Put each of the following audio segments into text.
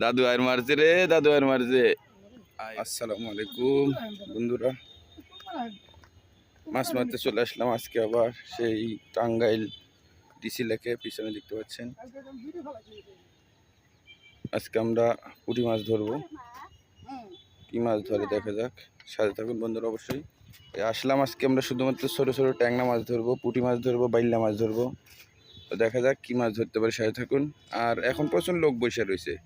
দাদু আর মারছে রে, দাদু আর মারছে। আসসালামু আলাইকুম বন্ধুরা। মাছ মারতে চলে আসলাম আজকে আবার, সেই টাঙ্গাইল ডিসি লেকে, পিছনে দেখতে পাচ্ছেন। আজকে আমরা পুঁটি মাছ ধরবো। কি মাছ ধরে দেখা যাক, সাথে থাকুন বন্ধুরা অবশ্যই। আসলাম আজকে আমরা শুধুমাত্র ছোটো ছোটো ট্যাংনা মাছ ধরবো, পুঁটি মাছ ধরবো, বাইল্লা মাছ ধরবো। দেখা যাক কি মাছ ধরতে পারে, সাথে থাকুন। আর এখন প্রচুর লোক বসে রয়েছে।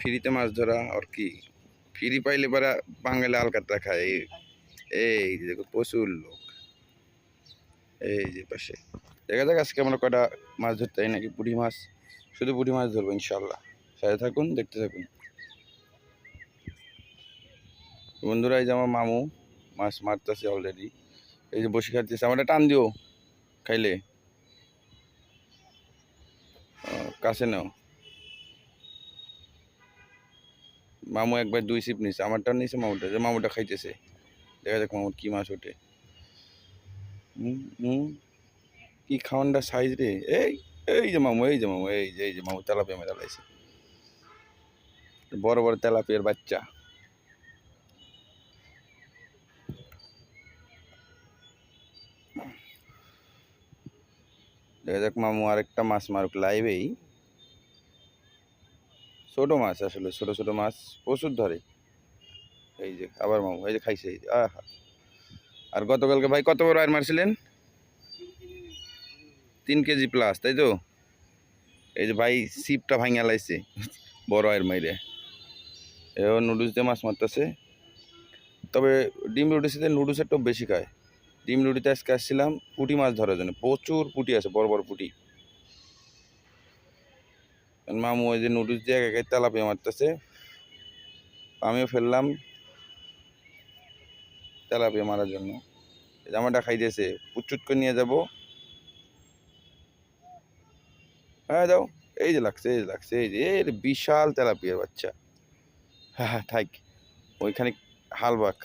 ফ্রিতে মাছ ধরা আর কি। ফ্রি পাইলে পারা বাঙালি আলকাতরা খায়। এই- যে দেখো, প্রচুর লোক। এই যে পাশে। দেখা যাক আজকে আমরা কটা মাছ ধরতে হয় নাকি, পুঁটি মাছ। শুধু পুঁটি মাছ ধরবো ইনশাল্লাহ সাথে থাকুন, দেখতে থাকুন। বন্ধুরা, এই যে আমার মামু মাছ মারতেছে অলরেডি এই যে বসে খাচ্ছে আমারটা টান দিও, খাইলে। কাছে নাও। মামু একবার দুই সিপ নিছে, আমারটা নিছে মামুটা, যে মামুটা খাইতেছে। দেখা যাক মামুর কি মাছ ওঠে। কি খাওয়ানটা সাইজ রে? এই এই যে মামু, এই যে মামু, এই যে এই যে মামু তেলাপিয়া মেরা লাইছে বড় বড় তেলাপিয়ার বাচ্চা। দেখা যাক মামু আরেকটা মাছ মারুক লাইভেই ছোট মাছ আসলে, ছোট ছোট মাছ প্রচুর ধরে। এই যে আবার মামু এই যে খাইছে, এই আহা। আর গতকালকে ভাই কত বড় আর মারছিলেন? তিন কেজি প্লাস তাই তো? এই যে ভাই সিপটা ভাঙা লাইছে, বড় আয়ের মাইরে। এবার নুডলস দিয়ে মাছ মারতেছে। তবে ডিম রুটিতে নুডলস একটু বেশি খায়। ডিম রুটিতে আজকে আসছিলাম পুঁটি মাছ ধরার জন্য, প্রচুর পুঁটি আছে, বড় বড় পুঁটি। মামু ওই যে নুডলস দিয়ে একা একাই তেলাপিয়া মারতেছে। আমিও ফেললাম তেলাপিয়া মারার জন্য। জামাটা খাইতেছে, পুচুট করে নিয়ে যাব। হ্যাঁ দাও এই যে লাগছে, এই যে লাগছে, এই যে, এই রে বিশাল তেলাপিয়ার বাচ্চা। হ্যাঁ হ্যাঁ থাক, ওইখানে হালবাক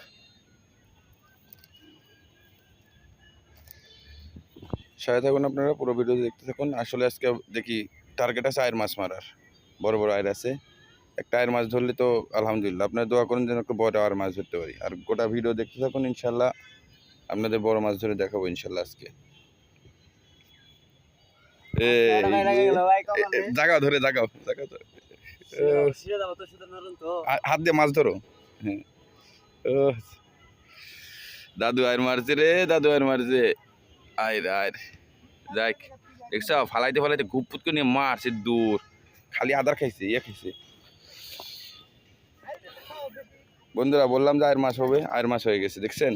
সাথে থাকুন আপনারা, পুরো ভিডিও দেখতে থাকুন। আসলে আজকে দেখি টার্গেট আছে আয়ের মাছ মারার। বড় বড় আয়ের আছে। একটা আয়ের মাছ ধরলে তো আলহামদুলিল্লাহ। আপনারা দোয়া করুন যেন একটা বড় আয়ের মাছ ধরতে পারি। আর গোটা ভিডিও দেখতে থাকুন ইনশাল্লাহ আপনাদের বড় মাছ ধরে দেখাবো ইনশাল্লাহ আজকে। জাগাও ধরে জাগাও জাগাও ধরে। হাত দিয়ে মাছ ধরো। হ্যাঁ। দাদু আয়ের মারছে রে দাদু আয়ের মারছে। আয় আয়। যাক। দেখছ ফালাইতে ফালাইতে ঘুপ গুপুত করে নিয়ে মারছে দূর। খালি আদার খাইছে ইয়ে খাইছে। বন্ধুরা বললাম যে আয়ের মাছ হবে আয়ের মাছ হয়ে গেছে দেখছেন?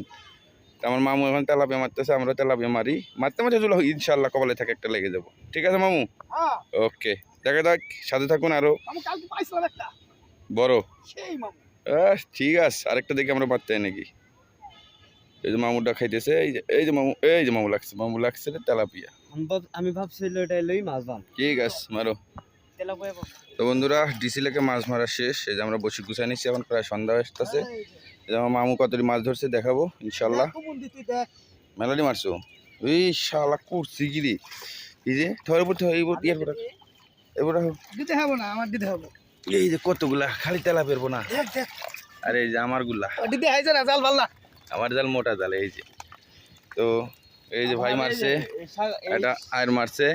আমার মামু এখন তেলাপিয়া মারতেছে আমরা তেলাপিয়া মারি। মারতে মারতে চলো ইনশাল্লাহ কপালে থাকে একটা লেগে যাব। ঠিক আছে মামু? হ্যাঁ, ওকে দেখা যাক সাথে থাকুন আরও। বড়? ঠিক আছে আরেকটা দেখে আমরা পারতে নাকি? এই যে মামুটা খাইতেছে এই যে এই যে মামু এই যে মামু লাগছে মামু লাগছে তেলাপিয়া। আমি ভাবছিল এটা লই মাছ বান। ঠিক আছে মারো। তো বন্ধুরা ডিসি লেকে মাছ মারা শেষ। এই যে আমরা বসে গুছাই নিচ্ছি এখন প্রায় সন্ধ্যা আসতেছে। এই যে। আমার মামু কতটি মাছ ধরছে দেখাবো ইনশাল্লাহ মেলাডি মারছো? এই শালা করছি কি রে? এই যে ধরে পড়তে হয় এই ইয়ার পর এবার দিতে হবে না আমার দিতে হবে। এই যে কতগুলা খালি তেলা পেরবো না। আর এই যে আমারগুলা ও দিতে হাইছে না জাল ভালো না। আমার জাল মোটা জাল এই যে। তো এই যে ভাই মারছে এটা আয়ের মারছে।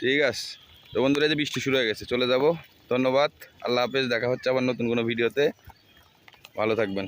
ঠিক আছে। তো বন্ধুরা এই যে বৃষ্টি শুরু হয়ে গেছে চলে যাব। ধন্যবাদ। আল্লাহ হাফেজ দেখা হচ্ছে আবার নতুন কোনো ভিডিওতে। ভালো থাকবেন।